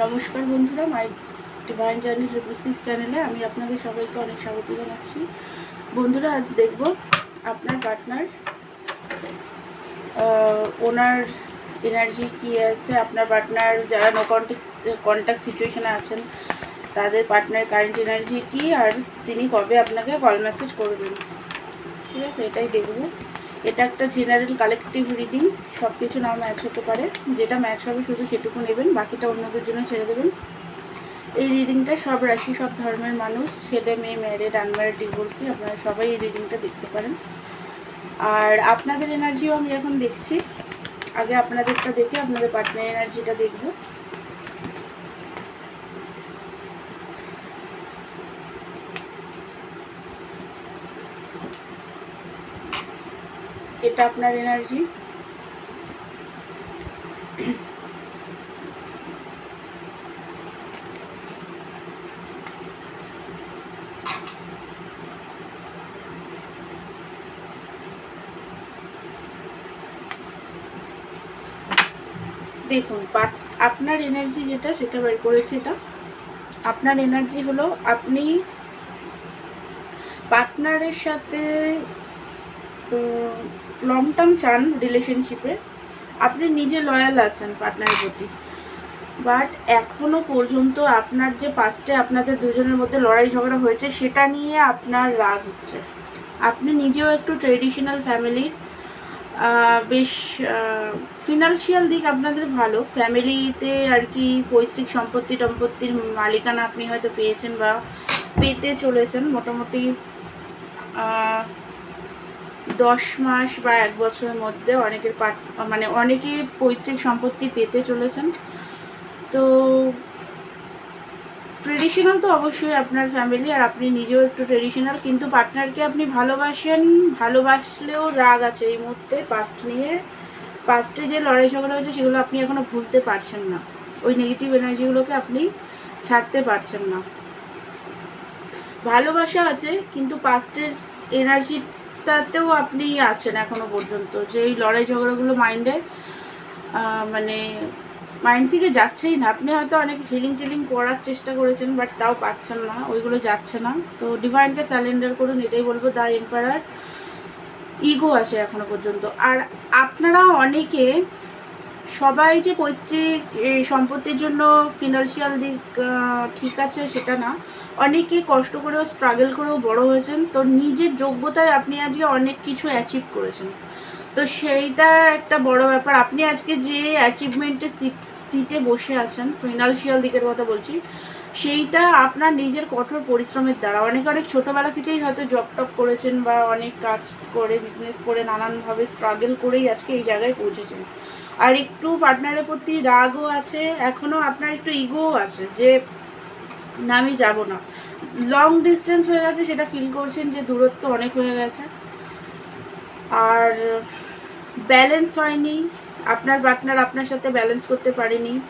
নমস্কার বন্ধুরা my divine journey triple six চ্যানেলে আমি আপনাদের সবাইকে অনেক স্বাগত জানাচ্ছি। বন্ধুরা, আজ দেখব আপনার পার্টনার ওনার এনার্জি কী আছে, আপনার পার্টনার যারা নো কন্ট্যাক্ট কন্ট্যাক্ট সিচুয়েশনে আছেন, তাদের পার্টনার কারেন্ট এনার্জি কি, আর তিনি কবে আপনাকে কল মেসেজ করবেন। ঠিক আছে, এটাই দেখব। এটা একটা জেনারেল কালেকটিভ রিডিং সব কিছু নাও ম্যাচ হতে পারে। যেটা ম্যাচ হবে শুধু সেটুকু নেবেন, বাকিটা অন্যদের জন্য ছেড়ে দেবেন। এই রিডিংটা সব রাশি, সব ধর্মের মানুষ, ছেলে, মেয়ে ম্যারেড আনম্যারেড ডিভোর্সি আপনারা সবাই এই রিডিংটা দেখতে পারেন। আর আপনাদের এনার্জিও আমি এখন দেখছি। আগে আপনাদেরটা দেখে আপনাদের পার্টনার এনার্জিটা দেখব। এটা আপনার এনার্জি দেখুন আপনার এনার্জি যেটা, সেটা বের করেছে এটা। আপনার এনার্জি হলো আপনি পার্টনারের সাথে লং টার্ম চান রিলেশনশিপে আপনি নিজে লয়াল আছেন পার্টনারের প্রতি। বাট এখনও পর্যন্ত আপনার যে পাস্টে আপনাদের দুজনের মধ্যে লড়াই ঝগড়া হয়েছে, সেটা নিয়ে আপনার রাগ হচ্ছে। আপনি নিজেও একটু ট্রেডিশনাল ফ্যামিলির বেশ ফিনান্সিয়াল দিক আপনাদের ভালো। ফ্যামিলিতে আর কি পৈতৃক সম্পত্তি টম্পত্তির মালিকানা আপনি হয়তো পেয়েছেন বা পেতে চলেছেন। মোটামুটি দশ মাস বা এক বছরের মধ্যে অনেকের পাট মানে অনেকে পৈতৃক সম্পত্তি পেতে চলেছেন। তো ট্রেডিশনাল তো অবশ্যই আপনার ফ্যামিলি আর আপনি নিজেও একটু ট্রেডিশনাল কিন্তু পার্টনারকে আপনি ভালোবাসেন, ভালোবাসলেও রাগ আছে এই মুহূর্তে পাস্ট নিয়ে। পাস্টে যে লড়াই ঝগড়া হয়েছে, সেগুলো আপনি এখনও ভুলতে পারছেন না। ওই নেগেটিভ এনার্জিগুলোকে আপনি ছাড়তে পারছেন না। ভালোবাসা আছে, কিন্তু পাস্টের এনার্জিটাতেও আপনি আছেন এখনও পর্যন্ত। যে এই লড়াই ঝগড়াগুলো মাইন্ডে মানে মাইন্ড থেকে যাচ্ছেই না। আপনি হয়তো অনেক হিলিং টিলিং করার চেষ্টা করেছেন বাট তাও পাচ্ছেন না, ওইগুলো যাচ্ছে না। তো ডিভাইনকে স্যালেন্ডার করুন, এটাই বলব দ্য এম্পায়ার ইগো আছে এখনও পর্যন্ত। আর আপনারা অনেকে সবাই যে পৈতৃক সম্পত্তির জন্য ফিনান্সিয়াল দিক ঠিক আছে সেটা না। অনেকে কষ্ট করেও স্ট্রাগল করেও বড় হয়েছেন। তো নিজের যোগ্যতায় আপনি আজকে অনেক কিছু অ্যাচিভ করেছেন। তো সেইটা একটা বড় ব্যাপার। আপনি আজকে যে অ্যাচিভমেন্টে সিট সিটে বসে আছেন ফিনান্সিয়াল দিকের কথা বলছি, সেইটা আপনার নিজের কঠোর পরিশ্রমের দ্বারা। অনেক অনেক ছোটোবেলা থেকেই হয়তো জব টপ করেছেন বা অনেক কাজ করে বিজনেস করে, নানানভাবে স্ট্রাগল করেই আজকে এই জায়গায় পৌঁছেছেন। আর একটু পার্টনারের প্রতি রাগও আছে এখনও আপনার একটু ইগোও আছে যে, না, আমি যাব না। লং ডিস্টেন্স হয়ে গেছে, সেটা ফিল করছেন যে দূরত্ব অনেক হয়ে গেছে। আর ব্যালেন্স হয়নি, আপনার পার্টনার আপনার সাথে ব্যালেন্স করতে পারেনি,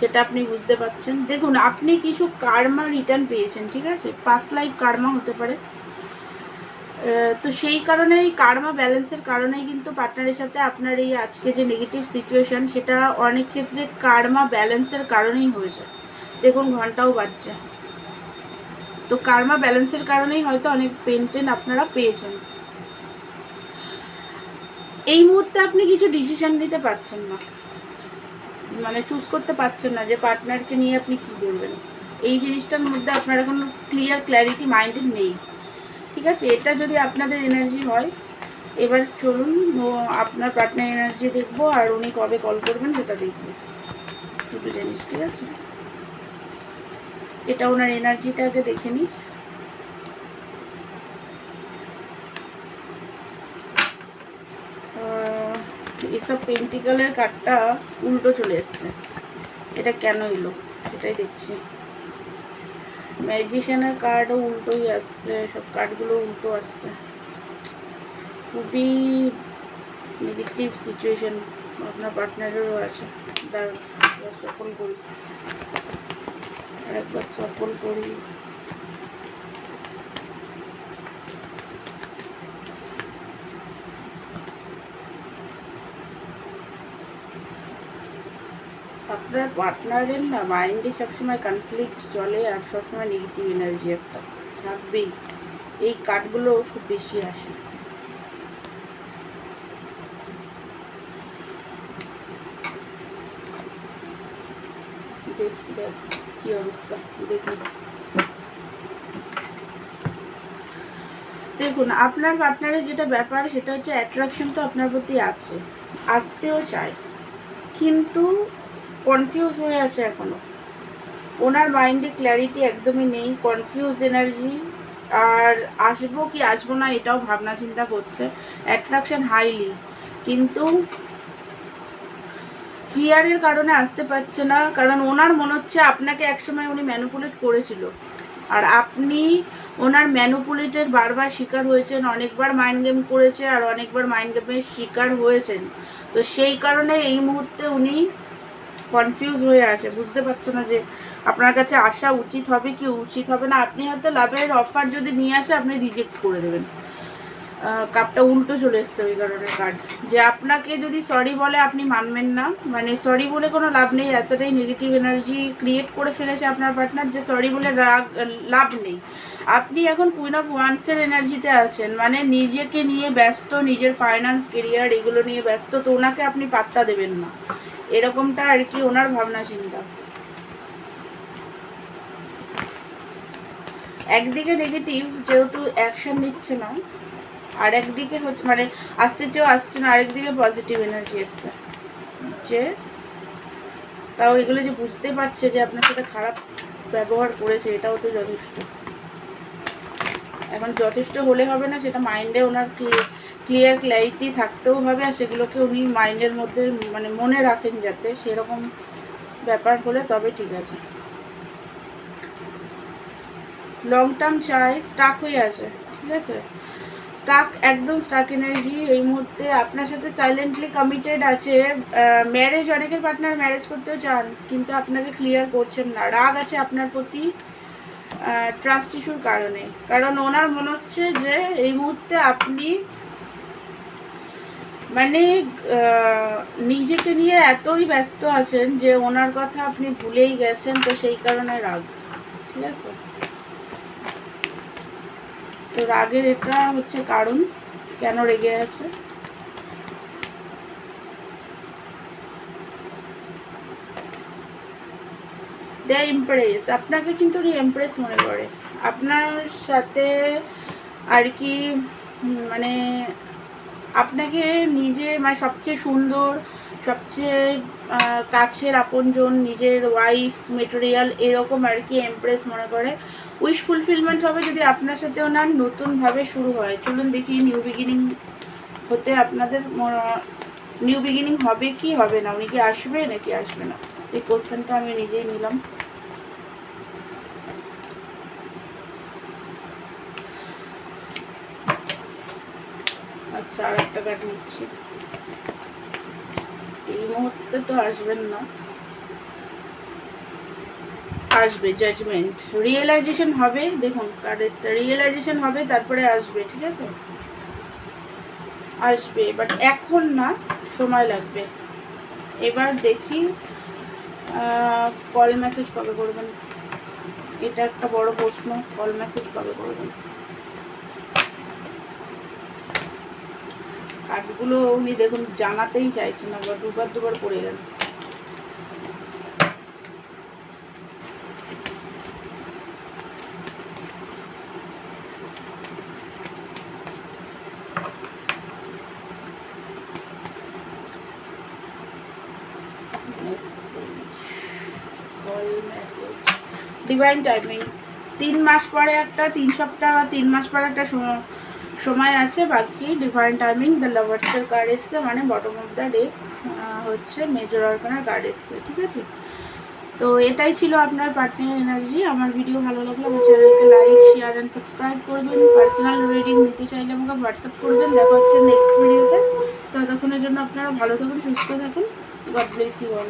সেটা আপনি বুঝতে পারছেন। দেখুন, আপনি কিছু কার্মা রিটার্ন পেয়েছেন, ঠিক আছে? পাস্ট লাইফ কার্মা হতে পারে। তো সেই কারণেই কার্মা ব্যালেন্সের কারণেই কিন্তু পার্টনারের সাথে আপনার এই আজকে যে নেগেটিভ সিচুয়েশন সেটা অনেক ক্ষেত্রে কার্মা ব্যালেন্সের কারণেই হয়েছে দেখুন, ঘন্টাও বাজছে। তো কার্মা ব্যালেন্সের কারণেই হয়তো অনেক পেন টেন আপনারা পেয়েছেন। এই মুহূর্তে আপনি কিছু ডিসিশন নিতে পারছেন না। মানে চুজ করতে পারছেন না যে পার্টনারকে নিয়ে আপনি কি করবেন এই জিনিসটার মধ্যে আপনার এখন ক্লিয়ার ক্ল্যারিটি মাইন্ডে নেই। ঠিক আছে, এটা যদি আপনাদের এনার্জি হয়, এবার চলুন আপনার পার্টনার এনার্জি দেখব, আর উনি কবে কল করবেন সেটা দেখব। দুটো জিনিস, ঠিক আছে? এটা ওনার এনার্জিটা আগে দেখে নিই। এসব পেন্টিকালের কাঠটা উল্টো চলে এসছে। এটা কেন এলো? সেটাই দেখছি। ম্যাজিশিয়ানের কার্ডও উল্টোই আসছে, সব কার্ডগুলো উল্টো আসছে। খুবই নেগেটিভ সিচুয়েশান আপনার পার্টনারেরও আছে। দাঁড়ান সফল করি। একবার সফল করি। আপনার পার্টনারের না মাইন্ডে সবসময় কনফ্লিক্ট চলে আর সবসময় নেগেটিভ এনার্জি একটা। থাকবেই। এই কার্ডগুলো খুব বেশি আসে। দেখ দেখ, কি অবস্থা? দেখুন দেখুন, আপনার পার্টনারের যেটা ব্যাপার, সেটা হচ্ছে অ্যাট্রাকশন তো আপনার প্রতি আছে। আসতেও চায়। কিন্তু কনফিউজ হয়ে আছে এখনও। ওনার মাইন্ডে ক্ল্যারিটি একদমই নেই কনফিউজ এনার্জি আর আসব কি আসব না এটাও ভাবনা চিন্তা করছে। অ্যাট্রাকশন হাইলি কিন্তু ফিয়ারের কারণে আসতে পারছে না, কারণ ওনার মনে হচ্ছে আপনাকে একসময় উনি ম্যানুপুলেট করেছিল। আর আপনি ওনার ম্যানুপুলেটের বারবার শিকার হয়েছেন, অনেকবার মাইন্ড গেম করেছে আর অনেকবার মাইন্ড গেমের শিকার হয়েছেন। তো সেই কারণে এই মুহূর্তে উনি কনফিউজ হয়ে আছে বুঝতে পারছে না যে আপনার কাছে আসা উচিত হবে কি উচিত হবে না। আপনি হয়তো লাভের অফার যদি নিয়ে আসে, আপনি রিজেক্ট করে দেবেন। কাপটা উল্টো চলে এসছে ওই কারণে কার্ড যে আপনাকে যদি সরি বলে, আপনি মানবেন না। মানে সরি বলে কোনো লাভ নেই, এতটাই নেগেটিভ এনার্জি ক্রিয়েট করে ফেলেছে আপনার পার্টনার যে সরি বলে রাগ, লাভ নেই। আপনি এখন কুইন অফ ওয়ান্সের এনার্জিতে আছেন। মানে নিজেকে নিয়ে ব্যস্ত, নিজের ফাইন্যান্স কেরিয়ার এগুলো নিয়ে ব্যস্ত, তো ওনাকে আপনি পাত্তা দেবেন না। এরকমটা আর কি ওনার ভাবনা চিন্তা। একদিকে নেগেটিভ যেহেতু অ্যাকশন নিচ্ছে না, আর একদিকে হচ্ছে মানে আসতে চেয়েও আসছে না, আরেকদিকে পজিটিভ এনার্জি এসছে। যে তাও এগুলো যে বুঝতে পারছে যে আপনার সাথে খারাপ ব্যবহার করেছে, এটাও তো যথেষ্ট। এখন যথেষ্ট হলে হবে না, সেটা মাইন্ডে ওনার ক্লিয়ার ক্ল্যারিটি থাকতেও হবে আর সেগুলোকে উনি মাইন্ডের মধ্যে মানে মনে রাখেন যাতে সেরকম ব্যাপার হলে তবে ঠিক আছে। লং টার্ম চাই স্টাক হয়ে আছে, ঠিক আছে? স্টাক একদম স্টাক এনার্জি এই মুহূর্তে আপনার সাথে সাইলেন্টলি কমিটেড আছে ম্যারেজ অনেকের পার্টনার ম্যারেজ করতেও চান, কিন্তু আপনাকে ক্লিয়ার করছেন না। রাগ আছে আপনার প্রতি ট্রাস্ট ইস্যুর কারণে। কারণ ওনার মনে হচ্ছে যে এই মুহূর্তে আপনি মানে নিজেকে নিয়ে এতই ব্যস্ত আছেন যে ওনার কথা আপনি ভুলেই গেছেন, তো সেই কারণে রাগ, ঠিক আছে? তো রাগের এটা হচ্ছে কারণ, কেন রেগে আছে? দে ইমপ্রেস আপনাকে কিন্তু উনি ইমপ্রেস মনে করে। আপনার সাথে আর কি মানে আপনাকে নিজে মানে সবচেয়ে সুন্দর, সবচেয়ে কাছের আপনজন, নিজের ওয়াইফ মেটেরিয়াল এরকম আর কি এমপ্রেস মনে করে। উইশ ফুলফিলমেন্ট হবে যদি আপনার সাথে ওনার নতুনভাবে শুরু হয়। চলুন দেখি নিউ বিগিনিং হতে আপনাদের নিউ বিগিনিং হবে কি, হবে না? উনি কি আসবে নাকি আসবে না? এই কোশ্চেনটা আমি নিজেই নিলাম। আর একটা কার্ড নিচ্ছি। এই মুহূর্তে তো আসবেন না। আসবে জাজমেন্ট রিয়েলাইজেশন হবে, দেখুন কার্ড এসছে রিয়েলাইজেশন হবে, তারপরে আসবে, ঠিক আছে? আসবে বাট এখন না, সময় লাগবে। এবার দেখি কল মেসেজ কবে করবেন? এটা একটা বড় প্রশ্ন কল মেসেজ কবে করবেন? কার্ডগুলো উনি দেখুন জানাতেই চাইছেন না দুবার দুবার পড়ে গেল। ডিভাইন টাইমিং তিন মাস পরে একটা, তিন সপ্তাহ, তিন মাস পরে একটা সময় আছে, বাকি ডিভাইন টাইমিং দ্য লাভার্সের কার্ড এসছে মানে বটম অফ দ্য ডেক হচ্ছে মেজর অর্গানের কার্ড এসছে, ঠিক আছে? তো এটাই ছিল আপনার পার্টনার এনার্জি আমার ভিডিও ভালো লাগলে আমার চ্যানেলকে লাইক শেয়ার অ্যান্ড সাবস্ক্রাইব করবেন। পার্সোনাল রিডিং নিতে চাইলে আমাকে হোয়াটসঅ্যাপ করবেন। দেখা হচ্ছে নেক্সট ভিডিওতে ততক্ষণের জন্য আপনারা ভালো থাকুন, সুস্থ থাকুন। God bless you all